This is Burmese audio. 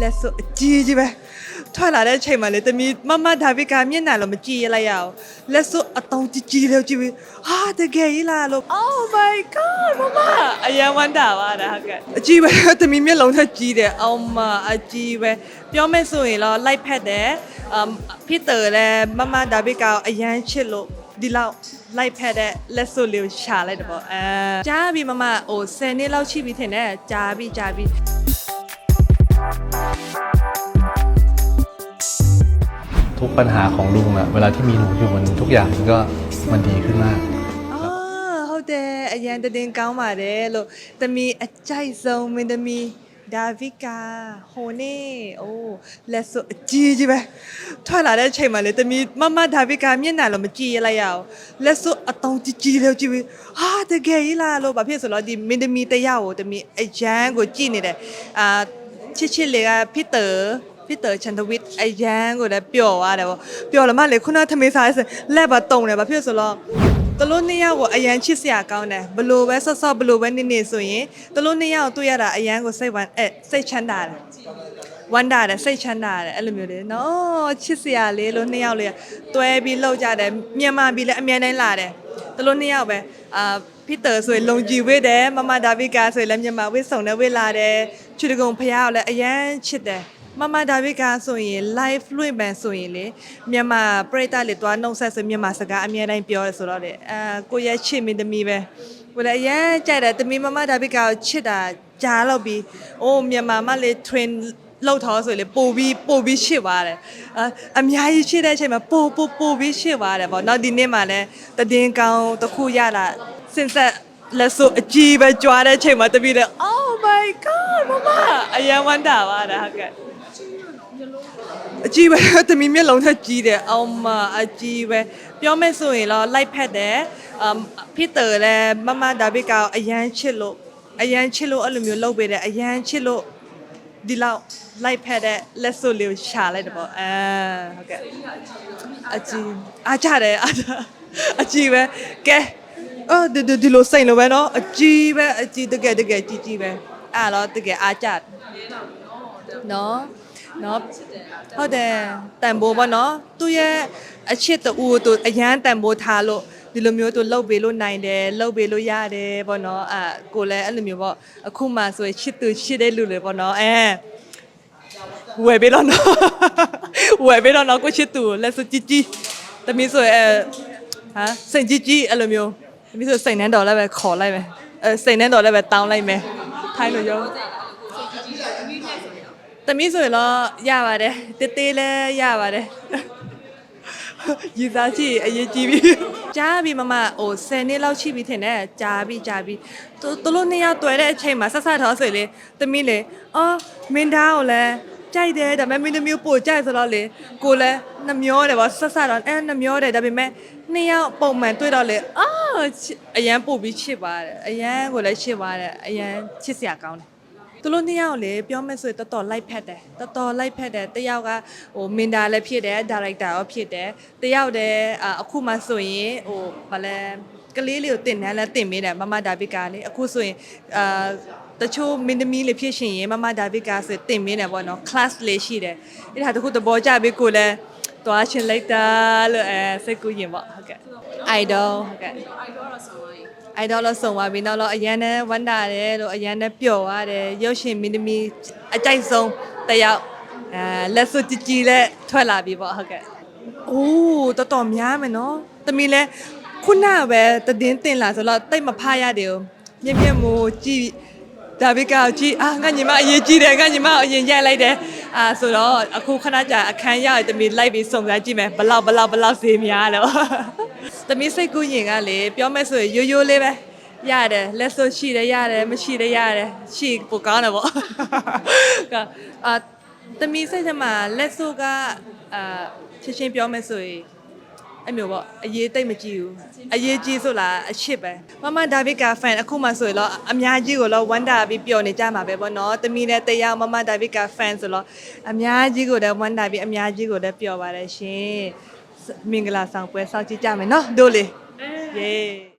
လက်စွပ်အကြီးကြီးပဲထွက်လာတဲ့အချိန်မှာလေတမီမမဒါဗစ်ကမျက်နှာလုံးမကြည့်ရလိုက်ရအောင်လက်စွပ်အတောင်ကြီးကြီးလေးကြည့်ပြီးဟာတကယ်ကြီးလားလို့ Oh my god မမအယံဝမ်းတာပါဒါဟုတ်ကဲ့အကြီးပဲတမီမျက်လုံးထက်ကြီးတယ်အောင်မအကြီးပဲပြောမယ်ဆိုရင်တော့လိုက်ဖက်တယ်အမ်ဖြစ်တယ်လေမမဒါဗစ်ကအယံချစ်လို့ဒီလောက်လိုက်ဖက်တဲ့လက်စွပ်လေးကိုရှာလိုက်တယ်ပေါ့အဲကြားပြီမမဟို10နှစ်လောက်ရှိပြီထင်တယ်ကြားပြီကြားပြီ ทุกปัญหาของลุงอะเวลาที่มีหนูอยู่มันทุกอย่างมันก็มันดีขึ้นมาก အာဟုတ်တယ်အရန်တည်ကောင်းပါတယ်လို့တမီအကြိုက်ဆုံးမင်းသမီးဒါဗီကာဟိုနေအိုးလက်စွပ်အကြီးကြီးပဲထွက်လာတဲ့အချိန်မှာလေတမီမမဒါဗီကာမျက်နှာလုံးမကြည့်ရလိုက်ရအောင်လက်စွပ်အတောင်ကြီးကြီးလေးကြည့်ပြီးဟာတကယ်ကြီးလားလို့ဘာဖြစ်ဆိုတော့ဒီမင်းသမီးတရားကိုတမီအရန်ကိုကြည့်နေတယ်အာချစ်ချစ်လေးကဖြစ်တယ် ဖြစ်တယ်ချန်တဝစ်အရန်ကိုလည်းပျော်သွားတယ်ပေါ့ပျော်လာမှလေခုနသမီးစားစလက်ပါတုံတယ်ဘာဖြစ်ဆိုတော့တလို့နှစ်ယောက်ကိုအရန်ချစ်စရာကောင်းတယ်ဘလို့ပဲဆော့ဆော့ဘလို့ပဲနေနေဆိုရင်တလို့နှစ်ယောက်တွေ့ရတာအရန်ကိုစိတ်ဝမ်းအဲစိတ်ချမ်းသာတယ်ဝမ်းသာတယ်စိတ်ချမ်းသာတယ်အဲ့လိုမျိုးလေနော်ချစ်စရာလေးလို့နှစ်ယောက်လေးတွဲပြီးလှုပ်ကြတယ်မြန်မာပြည်လည်းအများတိုင်းလာတယ်တလို့နှစ်ယောက်ပဲအာဖြစ်တယ်ဆိုရင်လုံကြည်ဝေးတယ်မမဒါဗီကာဆိုရင်လည်းမြန်မာဝေးဆောင်တယ်ဝေးလာတယ်ချူတကုံဖះကိုလည်းအရန်ချစ်တယ် မမဒါဗစ်ကဆိုရင် live လွှင့်ပန်ဆိုရင်လေမြန်မာပရိသတ်လေတွားနှုတ်ဆက်ဆိုမြန်မာစကားအများတိုင်းပြောရဆိုတော့လေအာကိုရဲ့ချစ်မင်းသမီးပဲကိုလည်းအရင်ကြိုက်တယ်သမီးမမဒါဗစ်ကကိုချစ်တာကြားတော့ပြီးအိုးမြန်မာမလေး train လောက်ထောဆိုလေပို့ပြီးပို့ပြီးရှစ်သွားတယ်အအများကြီးရှစ်တဲ့အချိန်မှာပို့ပို့ပို့ပြီးရှစ်သွားတယ်ပေါ့နောက်ဒီနေ့မှလည်းတည်င်းကောင်းတစ်ခုရလာစင်ဆက်လက်စွပ်အကြီးပဲကြွားတဲ့အချိန်မှာတပီးလေ Oh my god မမအယံဝမ်းတာပါဒါဟုတ်ကဲ့ အကြီးပဲတမီမျက်လုံးထက်ကြီးတယ်အောင်မအကြီးပဲပြောမယ်ဆိုရင်တော့လိုက်ဖက်တယ်အမ်ဖြစ်တယ်လေမမဒါဗစ်ကအရန်ချစ်လို့အရန်ချစ်လို့အဲ့လိုမျိုးလုပ်ပေးတယ်အရန်ချစ်လို့ဒီလောက်လိုက်ဖက်တဲ့လက်စွပ်လေးကိုရှာလိုက်တယ်ပေါ့အဲဟုတ်ကဲ့အကြီးအားကြတယ်အားကြအကြီးပဲကဲအော်ဒီဒီဒီလိုစိတ်လို့ပဲနော်အကြီးပဲအကြီးတကယ်တကယ်ကြီးကြီးပဲအဲ့တော့တကယ်အားကြတယ်နော် နော်ဟုတ်တယ်တန်ဖိုးပေါ့နော်သူ့ရဲ့အချစ်တူကိုသူအရန်တန်ဖိုးထားလို့ဒီလိုမျိုးသူလှုပ်ပေးလို့နိုင်တယ်လှုပ်ပေးလို့ရတယ်ပေါ့နော်အဲကိုလည်းအဲ့လိုမျိုးပေါ့အခုမှဆိုရင်ချစ်သူချစ်တဲ့လူလေပေါ့နော်အဲဝယ်ပေးတော့နော်ဝယ်ပေးတော့နော်ကိုချစ်သူလက်စကြီးကြီးတမီးဆိုရင်အဲဟာစိန်ကြီးကြီးအဲ့လိုမျိုးတမီးဆိုစိန်နှန်းတော်လည်းပဲခေါ်လိုက်မယ်အဲစိန်နှန်းတော်လည်းပဲတောင်းလိုက်မယ်ထိုင်းလို့ရော တမီးဆိုရင်တော့ရပါတယ်တေးသေးလည်းရပါတယ်ရည်စားကြည့်အရေးကြီးပြီကြားပြီမမဟို10နှစ်လောက်ရှိပြီထင်တယ်ကြားပြီကြားပြီသူသူတို့နှစ်ယောက်တွေ့တဲ့အချိန်မှာဆက်ဆက်တော့ဆိုလေတမီးလေအော်မင်းသားကိုလည်းကြိုက်တယ်ဒါပေမဲ့မင်းသမီးကိုပို့ကြိုက်ဆိုတော့လေကိုလည်းနှမျောတယ်ဗောဆက်ဆက်တော့အဲနှမျောတယ်ဒါပေမဲ့နှစ်ယောက်ပုံမှန်တွေ့တော့လေအာချစ်အရန်ပို့ပြီးချစ်ပါတယ်အရန်ကိုလည်းချစ်ပါတယ်အရန်ချစ်စရာကောင်းတယ် သူတို့နှစ်ယောက်လေပြောမယ်ဆိုရင်တော်တော်လိုက်ဖက်တယ်တော်တော်လိုက်ဖက်တယ်တယောက်ကဟိုမင်တာလည်းဖြစ်တယ်ဒါရိုက်တာရောဖြစ်တယ်တယောက်တည်းအာအခုမှဆိုရင်ဟိုဘာလဲကလေးလေးကိုတင်တယ်လည်းတင်ပေးတယ်မမဒါဗစ်ကလေအခုဆိုရင်အာတချို့မင်းသမီးလေးဖြစ်ရှင်ရင်မမဒါဗစ်ကဆိုတင်ပေးတယ်ပေါ့နော် class လေးရှိတယ်အဲ့ဒါတခုသဘောကျပြီကိုလည်း သွားချင်လိုက်တာလို့အဲစိတ်ကူးရင်ပေါ့ဟုတ်ကဲ့ idol ဟုတ်ကဲ့အိုင်ဒေါ်လို့ส่งသွားပြီနောက်တော့အရန်နဲ့ဝမ်းတာတယ်လို့အရန်နဲ့ပျော်သွားတယ်ရုပ်ရှင်မင်းသမီးအကြိုက်ဆုံးတစ်ယောက်အဲလက်စွပ်ကြည်ကြည်လက်ထွက်လာပြီပေါ့ဟုတ်ကဲ့အိုးတော်တော်များမယ်နော်တမီလဲခုနပဲတည်င်းတင်လာဆိုတော့တိတ်မဖားရတယ်မြင့်မြင့်မို့ကြည်ဒါဗစ်ကောက်ကြည်အာငါညီမအရေးကြီးတယ်ငါညီမအရင်ရိုက်လိုက်တယ် အာဆိုတော့အခုခဏကြာအခန်းရောက်တမီလိုက်ပြီးစုံစမ်းကြည့်မယ်ဘလောက်ဘလောက်ဘလောက်ဈေးများတော့သမီးစိတ်ကူးရင်ကလေပြောမဲ့ဆိုရင်ရိုးရိုးလေးပဲရတယ်လက်စွပ်ရှိတယ်ရတယ်မရှိတယ်ရတယ်ရှိပိုကောင်းတယ်ပေါ့ကအာသမီးစိတ်ထဲမှာလက်စွပ်ကအာချင်းချင်းပြောမဲ့ဆိုရင် အဲ့မျိုးပေါ့အရေးတိတ်မကြည့်ဘူးအရေးကြီးဆိုလားအချစ်ပဲမမဒါဗစ်ကဖန်အခုမှဆိုရင်တော့အများကြီးကိုတော့ဝမ်းတာပြီးပျော်နေကြမှာပဲပေါ့နော်သမီးနဲ့တရားမမဒါဗစ်ကဖန်ဆိုတော့အများကြီးကိုလည်းဝမ်းတာပြီးအများကြီးကိုလည်းပျော်ပါတယ်ရှင်မင်္ဂလာဆောင်ပွဲစောင့်ကြည့်ကြမယ်နော်တို့လေယေး